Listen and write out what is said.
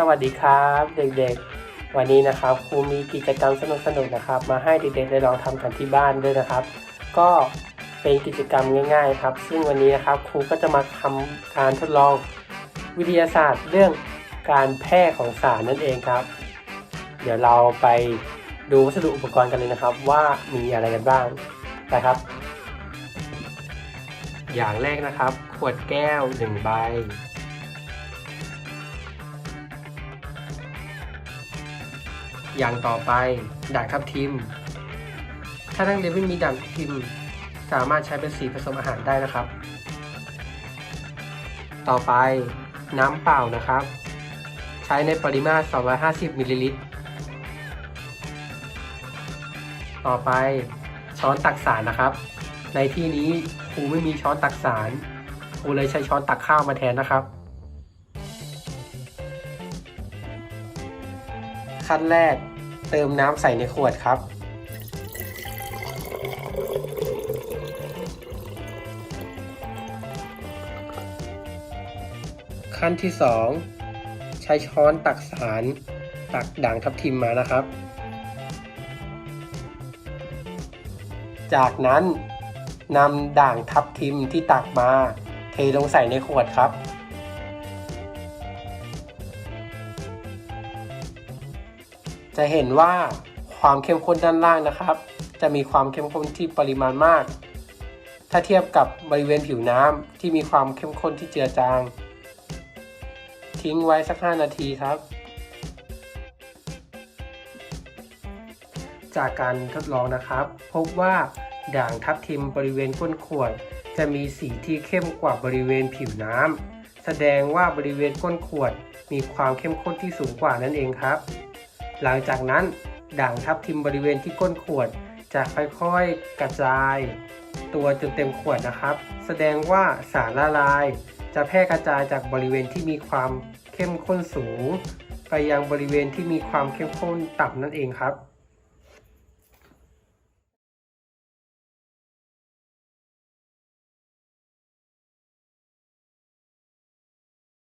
สวัสดีครับเด็กๆ วันนี้นะครับครูมีกิจกรรมสนุกๆนะครับ มาให้เด็กๆได้ลองทำกันที่บ้านด้วยนะครับ ก็เป็นกิจกรรมง่ายๆครับ ซึ่งวันนี้นะครับครูก็จะมาทำการทดลองวิทยาศาสตร์เรื่องการแพร่ของสารนั่นเองครับ เดี๋ยวเราไปดูวัสดุอุปกรณ์กันเลยนะครับ ว่ามีอะไรกันบ้างไปครับ อย่างแรกนะครับ ขวดแก้วหนึ่งใบ อย่างต่อไปด่างทับทิม ถ้านักเรียนไม่มีด่างทับทิม สามารถใช้เป็นสีผสมอาหารได้นะครับ ต่อไปน้ำเปล่านะครับ ใช้ในปริมาตร 250มิลลิลิตร ต่อไปช้อนตักสารนะครับ ในที่นี้ครูไม่มีช้อนตักสารครูเลยใช้ช้อนตักข้าวมาแทนนะครับ ขั้นแรก เติมน้ำใส่ในขวดครับ ขั้นที่ 2 ใช้ช้อนตักสาร ตักด่างทับทิมมานะครับ จากนั้นนำด่างทับทิมที่ตักมา เทลงใส่ในขวดครับ จะเห็นว่าความเข้มข้นด้านล่างนะครับ จะมีความเข้มข้นที่ปริมาณมาก ถ้าเทียบกับบริเวณผิวน้ำที่มีความเข้มข้นที่เจือจาง ทิ้งไว้สัก 5 นาทีครับ จากการทดลองนะครับ พบว่าด่างทับทิมบริเวณก้นขวด จะมีสีที่เข้มกว่าบริเวณผิวน้ำแสดงว่าบริเวณก้นขวดมีความเข้มข้นที่สูงกว่านั่นเองครับ หลังจากนั้นด่างทับทิมบริเวณที่ก้นขวด จะค่อยๆกระจาย ตัวจนเต็มขวดนะครับ แสดงว่าสารละลาย จะแพร่กระจายจากบริเวณที่มีความเข้มข้นสูง ไปยังบริเวณที่มีความเข้มข้นต่ำนั่นเองครับ